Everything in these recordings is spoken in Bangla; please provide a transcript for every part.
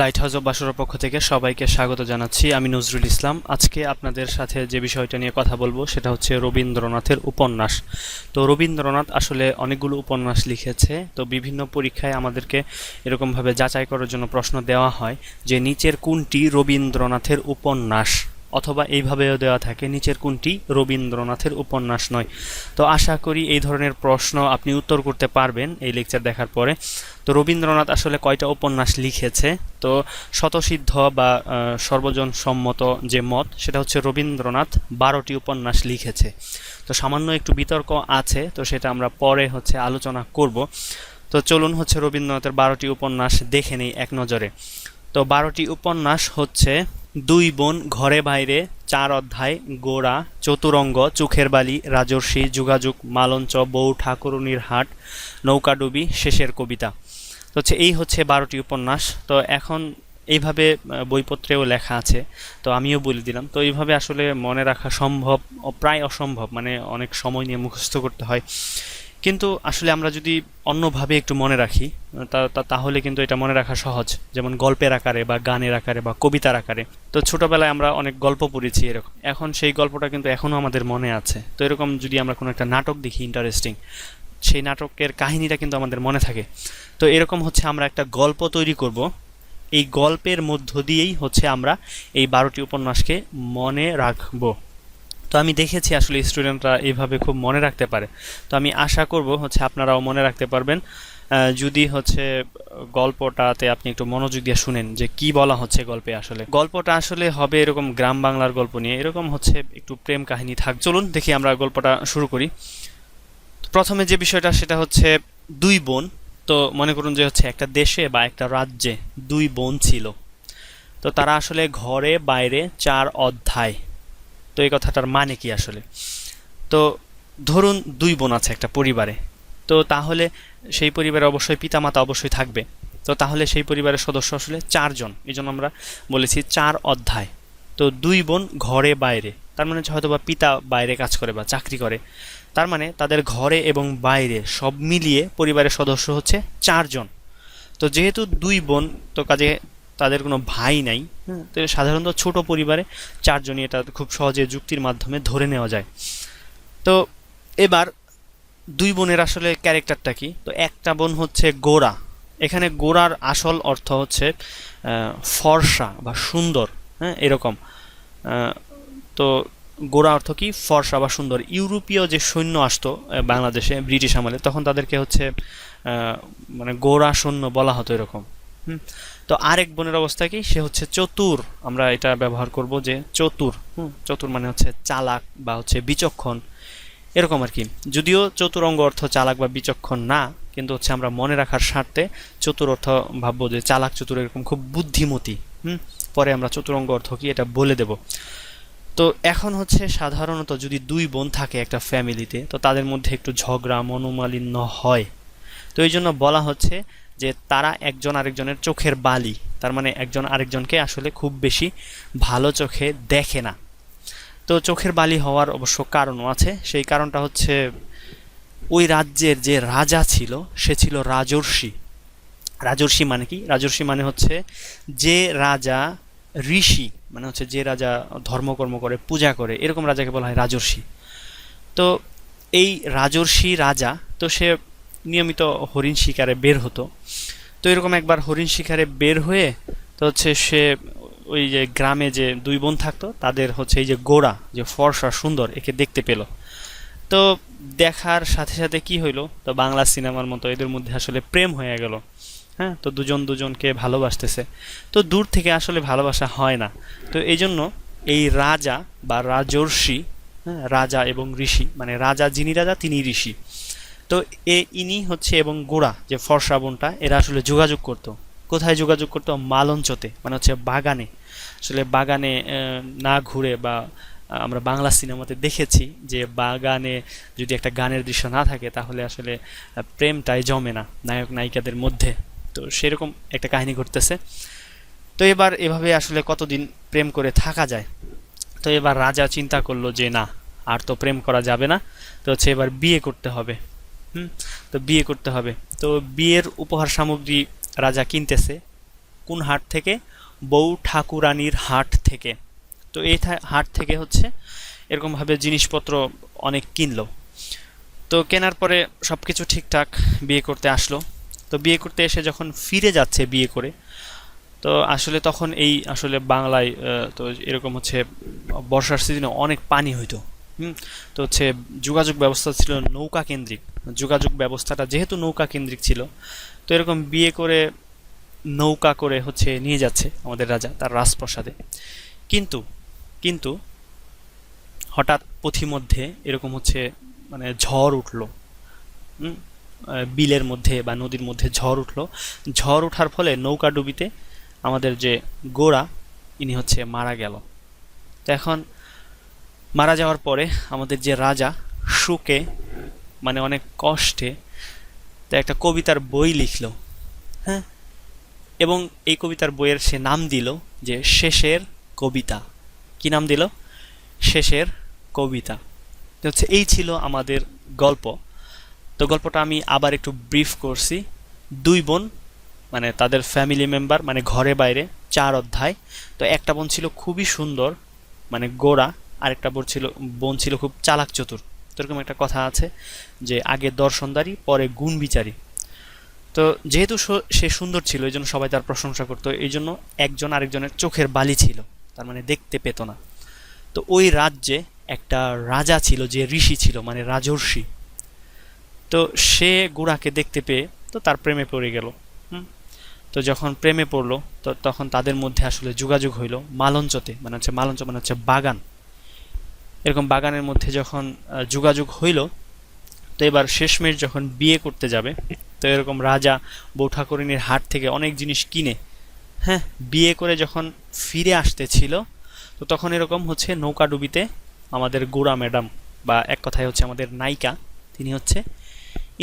লাইট হাউস অব বাসুরের পক্ষ থেকে সবাইকে স্বাগত জানাচ্ছি। আমি নজরুল ইসলাম। আজকে আপনাদের সাথে যে বিষয়টা নিয়ে কথা বলব, সেটা হচ্ছে রবীন্দ্রনাথের উপন্যাস। তো রবীন্দ্রনাথ আসলে অনেকগুলো উপন্যাস লিখেছে। তো বিভিন্ন পরীক্ষায় আমাদেরকে এরকমভাবে যাচাই করার জন্য প্রশ্ন দেওয়া হয় যে, নিচের কোনটি রবীন্দ্রনাথের উপন্যাস? অথবা এইভাবেও দেওয়া থাকে, নিচের কোনটি? রবীন্দ্রনাথের উপন্যাস নয়। তো আশা করি এই ধরনের প্রশ্ন আপনি উত্তর করতে পারবেন এই লেকচার দেখার পরে। তো রবীন্দ্রনাথ আসলে কয়টা উপন্যাস লিখেছে? তো শতসিদ্ধ বা সর্বজন সম্মত যে মত, সেটা হচ্ছে রবীন্দ্রনাথ বারোটি উপন্যাস লিখেছে। তো সামান্য একটু বিতর্ক আছে, তো সেটা আমরা পরে হচ্ছে আলোচনা করব। তো চলুন হচ্ছে রবীন্দ্রনাথের বারোটি উপন্যাস দেখে নেই এক নজরে। তো বারোটি উপন্যাস হচ্ছে দুই বোন ঘরে বাইরে, চার অধ্যায়, গোড়া, চতুরঙ্গ, চোখের বালি, রাজর্ষি, যোগাযোগ, মালঞ্চ, বউ ঠাকুরুনির হাট নৌকাডুবি শেষের কবিতা। তো হচ্ছে এই হচ্ছে বারোটি উপন্যাস। তো এখন এইভাবে বইপত্রেও লেখা আছে। তো আমিও বলে দিলাম। তো এইভাবে আসলে মনে রাখা সম্ভব, প্রায় অসম্ভব মানে অনেক সময় নিয়ে মুখস্থ করতে হয়। কিন্তু আসলে আমরা যদি অন্যভাবে একটু মনে রাখি তাহলে কিন্তু এটা মনে রাখা সহজ। যেমন গল্পের আকারে বা গানের আকারে বা কবিতার আকারে। তো ছোটবেলায় আমরা অনেক গল্প পড়েছি এরকম। এখন সেই গল্পটা কিন্তু এখনও আমাদের মনে আছে। তো এরকম যদি আমরা কোনো একটা নাটক দেখি ইন্টারেস্টিং সেই নাটকের কাহিনীটা কিন্তু আমাদের মনে থাকে। তো এরকম হচ্ছে আমরা একটা গল্প তৈরি করব। এই গল্পের মধ্য দিয়েই হচ্ছে আমরা এই বারোটি উপন্যাসকে মনে রাখব। তো আমি দেখেছি আসলে স্টুডেন্টরা এইভাবে খুব মনে রাখতে পারে। তো আমি আশা করব হচ্ছে আপনারাও মনে রাখতে পারবেন। যদি হচ্ছে গল্পটাতে আপনি একটু মনোযোগ দিয়ে শুনেন যে কি বলা হচ্ছে গল্পে আসলে। গল্পটা আসলে হবে এরকম গ্রাম বাংলার গল্প নিয়ে। এরকম হচ্ছে একটু প্রেম কাহিনী থাক। চলুন দেখি আমরা গল্পটা শুরু করি। প্রথমে যে বিষয়টা সেটা হচ্ছে দুই বোন। তো মনে করুন যে হচ্ছে একটা দেশে বা একটা রাজ্যে দুই বোন ছিল। তো তারা আসলে ঘরে, বাইরে চার অধ্যায় এই কথাটার মানে কি আসলে? তো ধরুন দুই বোন আছে একটা পরিবারে। তো তাহলে সেই পরিবারে অবশ্যই পিতামাতা অবশ্যই থাকবে। তো তাহলে সেই পরিবারের সদস্য আসলে চারজন। এই জন্য আমরা বলেছি চার অধ্যায়। তো দুই বোন ঘরে বাইরে। তার মানে হচ্ছে হয়তো বা পিতা বাইরে কাজ করে বা চাকরি করে। তার মানে তাদের ঘরে এবং বাইরে সব মিলিয়ে পরিবারের সদস্য হচ্ছে চারজন। তো যেহেতু দুই বোন, তো কাজে তাদের কোনো ভাই নাই। হ্যাঁ, তো সাধারণত ছোট পরিবারে চারজনই এটা খুব সহজে যুক্তির মাধ্যমে ধরে নেওয়া যায়। তো এবার দুই বোনের আসলে ক্যারেক্টারটা কি? তো একটা বোন হচ্ছে গোরা। এখানে গোরার আসল অর্থ হচ্ছে ফর্সা বা সুন্দর হ্যাঁ এরকম। তো গোরা অর্থ কি? ফর্সা বা সুন্দর। ইউরোপীয় যে সৈন্য আসতো বাংলাদেশে ব্রিটিশ আমলে তখন তাদেরকে হচ্ছে মানে গোরা সৈন্য বলা হতো এরকম। হুম। তো আরেক বোনের অবস্থা কি? সে হচ্ছে চতুর। আমরা এটা ব্যবহার করব যে চতুর, হুম। চতুর মানে হচ্ছে চালাক বা হচ্ছে বিচক্ষণ। এরকম আর কি। যদিও চতুরঙ্গ অর্থ চালাক বা বিচক্ষণ না, কিন্তু হচ্ছে আমরা মনে রাখার স্বার্থে চতুর অর্থ ভাববো যে চালাক চতুর এরকম খুব বুদ্ধিমতী, হুম। পরে আমরা চতুরঙ্গ অর্থ কি এটা বলে দেব। তো এখন হচ্ছে সাধারণত যদি দুই বোন থাকে একটা ফ্যামিলিতে তো তাদের মধ্যে একটু ঝগড়া, মনোমালিন্য হয়। তো এই জন্য বলা হচ্ছে যে তারা একজন আরেকজনের চোখের বালি। তার মানে একজন আরেকজনকে আসলে খুব বেশি ভালো চোখে দেখে না। তো চোখের বালি হওয়ার অবশ্য কারণও আছে। সেই কারণটা হচ্ছে ওই রাজ্যের যে রাজা ছিল, সে ছিল রাজর্ষি। রাজর্ষি মানে কি? রাজর্ষি মানে হচ্ছে যে রাজা ঋষি মানে হচ্ছে যে রাজা ধর্মকর্ম করে, পূজা করে, এরকম রাজাকে বলা হয় রাজর্ষি। তো এই রাজর্ষি রাজা, তো সে নিয়মিত হরিণ শিকারে বের হতো। তো এরকম একবার হরিণ শিকারে বের হয়ে, তো হচ্ছে সে ওই যে গ্রামে যে দুই বোন থাকতো, তাদের হচ্ছে এই যে গোড়া, যে ফর্সা সুন্দর, একে দেখতে পেল। তো দেখার সাথে সাথে কি হইল, তো বাংলা সিনেমার মতো এদের মধ্যে আসলে প্রেম হয়ে গেল। হ্যাঁ তো দুজন দুজনকে ভালোবাসতেছে। তো দূর থেকে আসলে ভালোবাসা হয় না। তো এই জন্য এই রাজা বা রাজর্ষি হ্যাঁ রাজা এবং ঋষি মানে রাজা যিনি রাজা তিনি ঋষি। তো এ ইনি হচ্ছে এবং গোড়া, যে ফর্সা বোনটা, এরা আসলে যোগাযোগ করতো। কোথায় যোগাযোগ করতো? মালঞ্চতে মানে হচ্ছে বাগানে। আসলে বাগানে না ঘুরে বা আমরা বাংলা সিনেমাতে দেখেছি যে বাগানে যদি একটা গানের দৃশ্য না থাকে, তাহলে আসলে প্রেমটাই জমে না নায়ক, নায়িকাদের মধ্যে। তো সেরকম একটা কাহিনী ঘটতেছে। তো এবার এভাবে আসলে কতদিন প্রেম করে থাকা যায়? তো এবার রাজা চিন্তা করল যে না, আর তো প্রেম করা যাবে না। তো হচ্ছে এবার বিয়ে করতে হবে। হুম? তো বিয়ে করতে হবে। তো বিয়ের উপহার সামগ্রী রাজা কিনতেছে কোন হাট থেকে? বউ ঠাকুরানীর হাট থেকে। তো এই হাট থেকে হচ্ছে এরকমভাবে জিনিসপত্র অনেক কিনলো। তো কেনার পরে সব কিছু ঠিকঠাক বিয়ে করতে আসলো। তো বিয়ে করতে এসে যখন ফিরে যাচ্ছে বিয়ে করে, তো আসলে তখন এই আসলে বাংলায় তো এরকম হচ্ছে বর্ষার সিজনে অনেক পানি হইতো। হুম? তো হচ্ছে যোগাযোগ ব্যবস্থা ছিল নৌকা কেন্দ্রিক। যোগাযোগ ব্যবস্থাটা যেহেতু নৌকা কেন্দ্রিক ছিল, তো এরকম বিয়ে করে নৌকা করে হচ্ছে নিয়ে যাচ্ছে আমাদের রাজা তার রাজপ্রাসাদে। কিন্তু কিন্তু হঠাৎ পথিমধ্যে এরকম হচ্ছে মানে ঝড় উঠল। বিলের মধ্যে বা নদীর মধ্যে ঝড় উঠল। ঝড় ওঠার ফলে নৌকা ডুবিতে আমাদের যে গোড়া ইনি হচ্ছে মারা গেল। তো এখন মারা যাওয়ার পরে আমাদের যে রাজা সুকে মানে অনেক কষ্টে, তা একটা কবিতার বই লিখল হ্যাঁ? এবং এই কবিতার বইয়ের সে নাম দিল যে শেষের কবিতা। কি নাম দিল? শেষের কবিতা। হচ্ছে এই ছিল আমাদের গল্প। তো গল্পটা আমি আবার একটু ব্রিফ করছি। দুই বোন মানে তাদের ফ্যামিলি মেম্বার মানে ঘরে বাইরে, চার অধ্যায়। তো একটা বোন ছিল খুবই সুন্দর মানে গোড়া আরেকটা বোন ছিল বোন ছিল খুব চালাক চতুর। তো এরকম একটা কথা আছে যে আগে দর্শনদারি, পরে গুণ বিচারী। তো যেহেতু সো- সুন্দর ছিল, এই জন্য সবাই তার প্রশংসা করতো, এই জন্য একজন আরেকজনের চোখের বালি ছিল, তার মানে দেখতে পেত না। তো ওই রাজ্যে একটা রাজা ছিল যে ঋষি ছিল মানে রাজর্ষি। তো সে গোড়াকে দেখতে পেয়ে তো তার প্রেমে পড়ে গেল তো যখন প্রেমে পড়ল, তো তখন তাদের মধ্যে আসলে যোগাযোগ হইল মালঞ্চতে মানে হচ্ছে মালঞ্চ মানে হচ্ছে বাগান। এরকম বাগানের মধ্যে যখন যোগাযোগ হইল, তো এবার শেষমেশ যখন বিয়ে করতে যাবে, তো এরকম রাজা বউ ঠাকুরিনীর হাট থেকে অনেক জিনিস কিনে হ্যাঁ বিয়ে করে যখন ফিরে আসতেছিল তো তখন এরকম হচ্ছে নৌকা ডুবিতে আমাদের গোড়া ম্যাডাম বা এক কথায় হচ্ছে আমাদের নায়িকা, তিনি হচ্ছে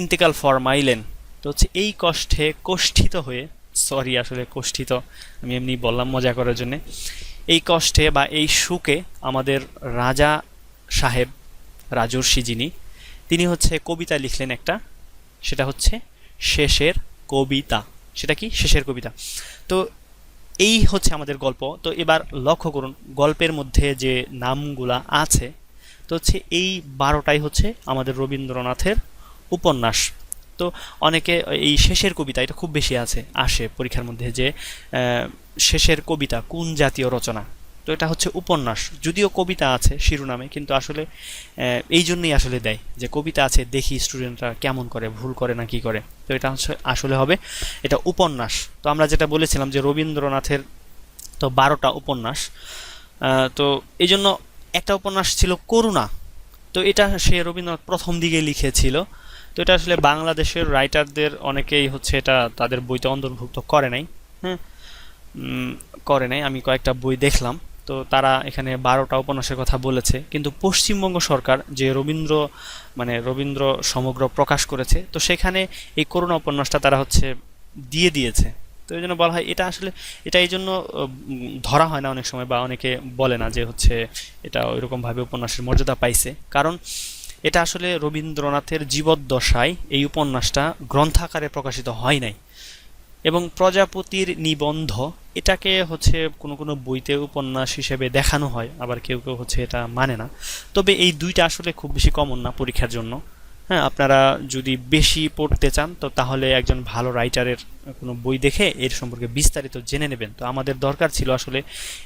ইন্তেকাল ফরমাইলেন। তো হচ্ছে এই কষ্টে কষ্ঠিত হয়ে, সরি আসলে কষ্ঠিত, আমি এমনি বললাম মজা করার জন্যে এই কষ্টে বা এই সুখে আমাদের রাজা সাহেব রাজর্ষি যিনি তিনি হচ্ছে কবিতা লিখলেন একটা, সেটা হচ্ছে শেষের কবিতা। সেটা কি? শেষের কবিতা। তো এই হচ্ছে আমাদের গল্প। তো এবার লক্ষ্য করুন, গল্পের মধ্যে যে নামগুলা আছে, তো হচ্ছে এই বারোটাই হচ্ছে আমাদের রবীন্দ্রনাথের উপন্যাস। তো অনেকে এই শেষের কবিতা, এটা খুব বেশি আছে, আসে পরীক্ষার মধ্যে যে শেষের কবিতা, কোন জাতীয় রচনা? তো এটা হচ্ছে উপন্যাস। যদিও কবিতা আছে শিরোনামে, কিন্তু আসলে এই জন্যই আসলে দেয় যে কবিতা আছে, দেখি স্টুডেন্টরা কেমন করে, ভুল করে না কি করে। তো এটা আসলে হবে, এটা উপন্যাস। তো আমরা যেটা বলেছিলাম যে রবীন্দ্রনাথের তো বারোটা উপন্যাস তো এই জন্য একটা উপন্যাস ছিল করুণা। তো এটা সে রবীন্দ্রনাথ প্রথম দিকে লিখেছিল। তো এটা আসলে বাংলাদেশের রাইটারদের অনেকেই হচ্ছে এটা তাদের বইতে অন্তর্ভুক্ত করে নাই। হ্যাঁ? করে নাই। আমি কয়েকটা বই দেখলাম। তো তারা এখানে বারোটা উপন্যাসের কথা বলেছে। কিন্তু পশ্চিমবঙ্গ সরকার যে রবীন্দ্র মানে রবীন্দ্র সমগ্র প্রকাশ করেছে, তো সেখানে এই করুণা উপন্যাসটা তারা হচ্ছে দিয়ে দিয়েছে। তো এই জন্য বলা হয়, এটা আসলে, এটা এই জন্য ধরা হয় না অনেক সময় বা অনেকে বলে না যে হচ্ছে এটা ওইরকমভাবে উপন্যাসের মর্যাদা পাইছে। কারণ এটা আসলে রবীন্দ্রনাথের জীবদ্দশায় এই উপন্যাসটা গ্রন্থাকারে প্রকাশিত হয় নাই। এবং প্রজাপতির নিবন্ধ, এটাকে হচ্ছে কোনো কোনো বইতে উপন্যাস হিসেবে দেখানো হয়, আবার কেউ কেউ হচ্ছে এটা মানে না। তবে এই দুইটা আসলে খুব বেশি কমন না পরীক্ষার জন্য। হ্যাঁ আপনারা যদি বেশি পড়তে চান, তো তাহলে একজন ভালো রাইটারের কোনো বই দেখে এর সম্পর্কে বিস্তারিত জেনে নেবেন। তো আমাদের দরকার ছিল আসলে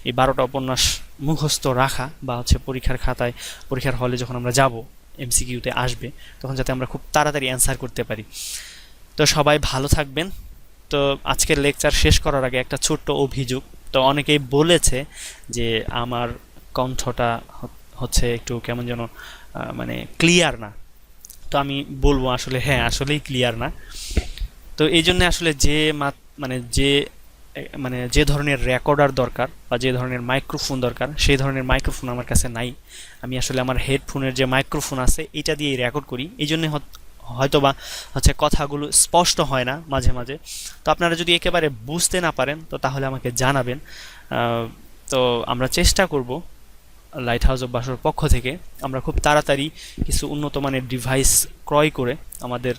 এই বারোটা উপন্যাস মুখস্থ রাখা বা হচ্ছে পরীক্ষার খাতায়, পরীক্ষার হলে যখন আমরা যাব এমসিকিউতে আসবে, তখন যাতে আমরা খুব তাড়াতাড়ি অ্যান্সার করতে পারি। তো সবাই ভালো থাকবেন। তো আজকের লেকচার শেষ করার আগে একটা ছোট্ট অভিযোগ। তো অনেকেই বলেছে যে আমার কণ্ঠটা হচ্ছে একটু কেমন যেন মানে ক্লিয়ার না। তো আমি বলব আসলে হ্যাঁ আসলেই ক্লিয়ার না। তো এই জন্য আসলে যে মানে যে মানে যে ধরনের রেকর্ডার দরকার বা যে ধরনের মাইক্রোফোন দরকার, সেই ধরনের মাইক্রোফোন আমার কাছে নাই। আমি আসলে আমার হেডফোনের যে মাইক্রোফোন আছে, এটা দিয়েই রেকর্ড করি। এই জন্য হয়তো বা হচ্ছে কথাগুলো স্পষ্ট হয় না মাঝে মাঝে। তো আপনারা যদি একেবারে বুঝতে না পারেন, তো তাহলে আমাকে জানাবেন। তো আমরা চেষ্টা করব লাইট হাউস অফ বাসুর পক্ষ থেকে। আমরা খুব তাড়াতাড়ি কিছু উন্নত মানের ডিভাইস ক্রয় করে আমাদের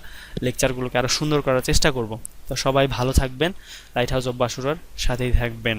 লেকচারগুলোকে আরও সুন্দর করার চেষ্টা করব। তো সবাই ভালো থাকবেন। লাইট হাউস অফ বাসুরার সাথেই থাকবেন।